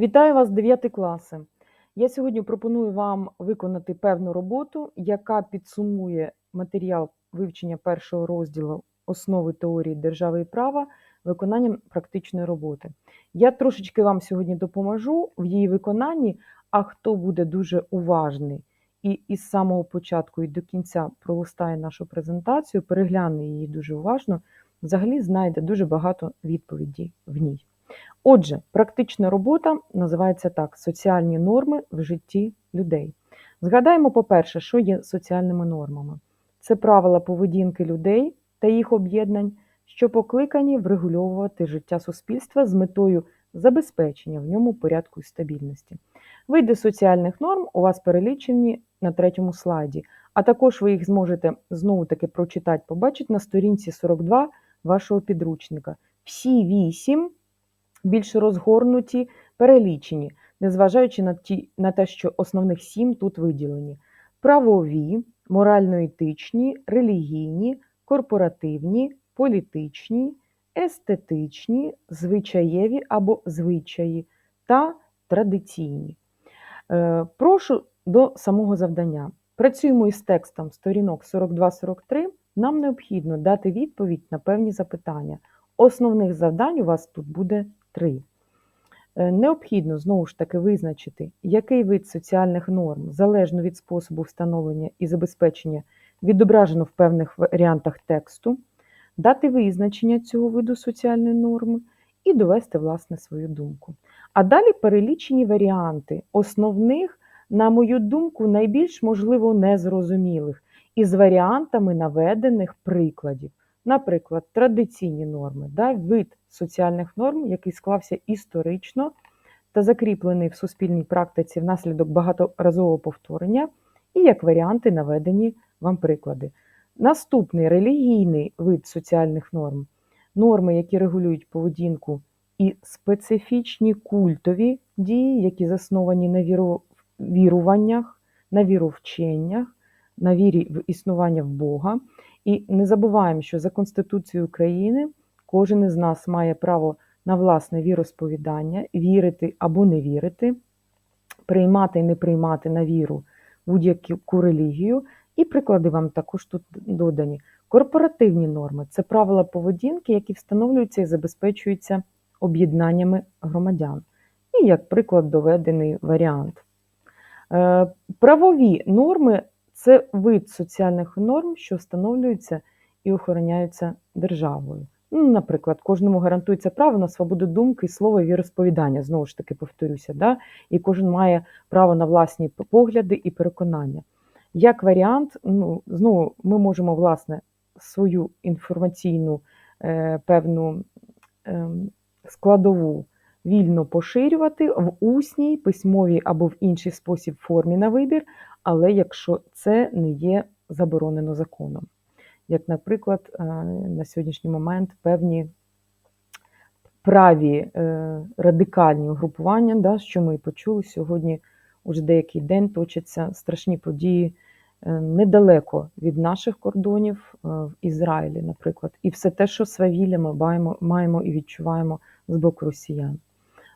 Вітаю вас, 9 класи. Я сьогодні пропоную вам виконати певну роботу, яка підсумує матеріал вивчення першого розділу основи теорії держави і права виконанням практичної роботи. Я трошечки вам сьогодні допоможу в її виконанні, а хто буде дуже уважний і із самого початку і до кінця пролистає нашу презентацію, перегляне її дуже уважно, взагалі знайде дуже багато відповідей в ній. Отже, практична робота називається так: соціальні норми в житті людей. Згадаємо, по-перше, що є соціальними нормами. Це правила поведінки людей та їх об'єднань, що покликані врегульовувати життя суспільства з метою забезпечення в ньому порядку і стабільності. Види соціальних норм у вас перелічені на третьому слайді, а також ви їх зможете знову таки прочитати, побачити на сторінці 42 вашого підручника. Всі вісім більш розгорнуті, перелічені, незважаючи на, ті, на те, що основних сім тут виділені: правові, морально-етичні, релігійні, корпоративні, політичні, естетичні, звичаєві або звичаї та традиційні. Е, Прошу до самого завдання. Працюємо із текстом сторінок 42-43. Нам необхідно дати відповідь на певні запитання. Основних завдань у вас тут буде три. Е, Необхідно знову ж таки визначити, який вид соціальних норм, залежно від способу встановлення і забезпечення, відображено в певних варіантах тексту, дати визначення цього виду соціальної норми і довести власне свою думку. А далі перелічені варіанти основних, на мою думку, найбільш можливо незрозумілих, із варіантами наведених прикладів. Наприклад, традиційні норми, да, вид соціальних норм, який склався історично та закріплений в суспільній практиці внаслідок багаторазового повторення, і як варіанти наведені вам приклади. Наступний релігійний вид соціальних норм норми, які регулюють поведінку і специфічні культові дії, які засновані на віру- віруваннях, на віровченнях, на вірі в існування в Бога. І не забуваємо, що за Конституцією України кожен із нас має право на власне віросповідання, вірити або не вірити, приймати і не приймати на віру будь-яку релігію. І приклади вам також тут додані. Корпоративні норми це правила поведінки, які встановлюються і забезпечуються об'єднаннями громадян. І, як приклад, доведений варіант. Е, Правові норми це вид соціальних норм, що встановлюються і охороняються державою. Ну, наприклад, кожному гарантується право на свободу думки, слова і віросповідання, знову ж таки повторюся, да? і кожен має право на власні погляди і переконання. Як варіант, ну, знову ми можемо власне свою інформаційну е, певну е, складову вільно поширювати в усній, письмовій або в інший спосіб формі на вибір, але якщо це не є заборонено законом. Як, наприклад, е, на сьогоднішній момент певні праві е, радикальні угрупування, да, що ми почули сьогодні, уже деякий день точаться страшні події е, недалеко від наших кордонів в Ізраїлі, наприклад, і все те, що свавілля ми маємо, маємо і відчуваємо з боку росіян.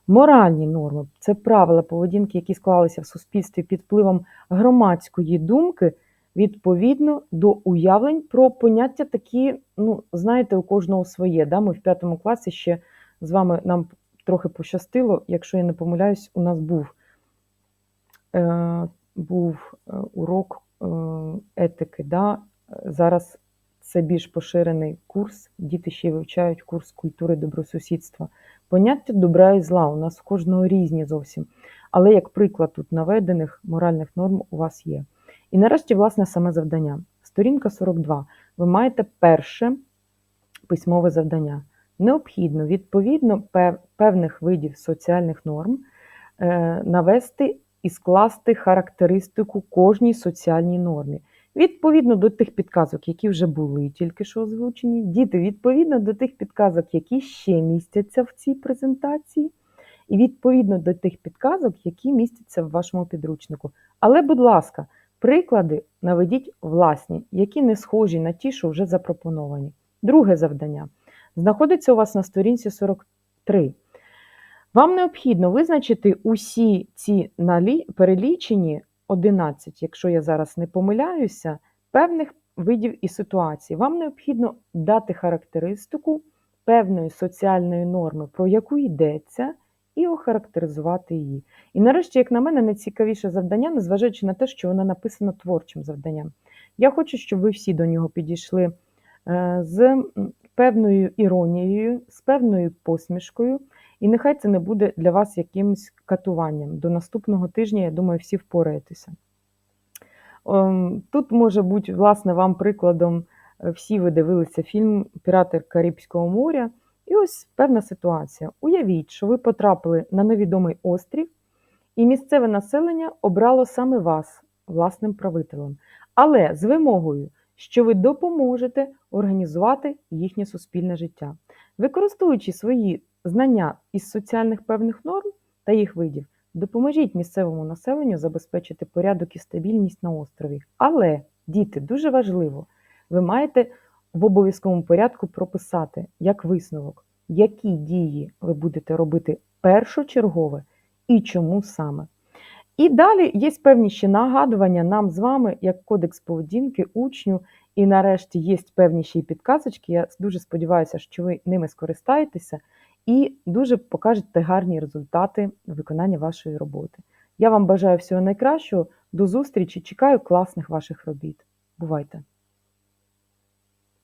Моральні норми це правила поведінки, які склалися в суспільстві під впливом громадської думки відповідно до уявлень про поняття такі, ну, знаєте, у кожного своє. Да? Ми в п'ятому класі ще з вами нам трохи пощастило, якщо я не помиляюсь, у нас був, е, був е, урок е, етики. Да? Зараз це більш поширений курс, діти ще вивчають курс культури добросусідства. Поняття добра і зла у нас в кожного різні зовсім. Але як приклад тут наведених моральних норм у вас є. І нарешті, власне, саме завдання. Сторінка 42. Ви маєте перше письмове завдання. Необхідно відповідно певних видів соціальних норм е, навести і скласти характеристику кожній соціальній нормі. Відповідно до тих підказок, які вже були тільки що озвучені, діти відповідно до тих підказок, які ще містяться в цій презентації, і відповідно до тих підказок, які містяться в вашому підручнику. Але, будь ласка, приклади наведіть власні, які не схожі на ті, що вже запропоновані. Друге завдання знаходиться у вас на сторінці 43. Вам необхідно визначити усі ці перелічені 11, якщо я зараз не помиляюся, певних видів і ситуацій. Вам необхідно дати характеристику певної соціальної норми, про яку йдеться, і охарактеризувати її. І нарешті, як на мене, найцікавіше завдання, незважаючи на те, що воно написано творчим завданням. Я хочу, щоб ви всі до нього підійшли е, з певною іронією, з певною посмішкою. І нехай це не буде для вас якимось катуванням. До наступного тижня, я думаю, всі впораєтеся. Ем, Тут може бути, власне, вам прикладом, е, всі ви дивилися фільм Пірати Карибського моря. І ось певна ситуація. Уявіть, що ви потрапили на невідомий острів, і місцеве населення обрало саме вас власним правителем, але з вимогою, що ви допоможете організувати їхнє суспільне життя. Використовуючи свої знання із соціальних певних норм та їх видів, допоможіть місцевому населенню забезпечити порядок і стабільність на острові. Але, діти, дуже важливо, ви маєте в обов'язковому порядку прописати як висновок, які дії ви будете робити першочергове і чому саме. І далі є певні ще нагадування нам з вами, як кодекс поведінки, учню, і нарешті є певні ще й підказочки. Я дуже сподіваюся, що ви ними скористаєтеся і дуже покажете гарні результати виконання вашої роботи. Я вам бажаю всього найкращого, до зустрічі, чекаю класних ваших робіт. Бувайте!